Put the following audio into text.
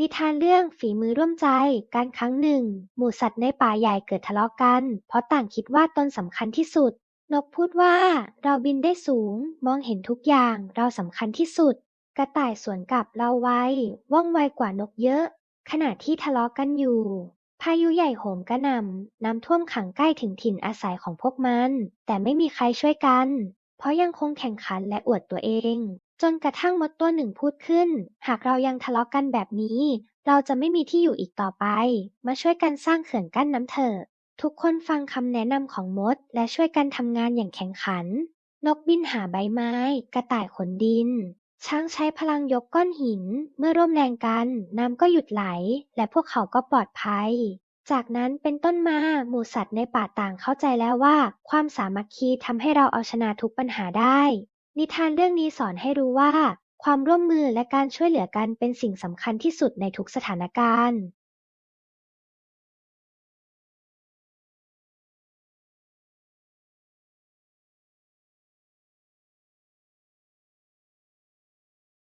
นิทานเรื่อง ฝีมือร่วมใจ การครั้งหนึ่ง หมู่สัตว์ในป่าใหญ่เกิดทะเลาะกัน เพราะต่างคิดว่าตนสำคัญที่สุด นกพูดว่า เราบินได้สูง มองเห็นทุกอย่าง เราสำคัญที่สุด กระต่ายสวนกลับเราไว ว่องไวกว่านกเยอะ ขณะที่ทะเลาะกันอยู่ พายุใหญ่โหมกระหน่ำ น้ำท่วมขังใกล้ถึงถิ่นอาศัยของพวกมัน แต่ไม่มีใครช่วยกัน เพราะยังคงแข่งขันและอวดตัวเอง จนกระทั่งมดตัวหนึ่งพูดขึ้น หากเรายังทะเลาะกันแบบนี้ เราจะไม่มีที่อยู่อีกต่อไป มาช่วยกันสร้างเขื่อนกั้นน้ำเถอะ ทุกคนฟังคำแนะนำของมด และช่วยกันทำงานอย่างแข่งขัน นกบินหาใบไม้ กระต่ายขนดิน ช้างใช้พลังยกก้อนหิน เมื่อร่วมแรงกัน น้ำก็หยุดไหล และพวกเขาก็ปลอดภัยจากนั้นเป็นต้นมาหมู่สัตว์ในป่าต่างเข้าใจแล้วว่า ความสามัคคีทำให้เราเอาชนะทุกปัญหาได้ นิทานเรื่องนี้สอนให้รู้ว่า ความร่วมมือและการช่วยเหลือกันเป็นสิ่งสำคัญที่สุดในทุกสถานการณ์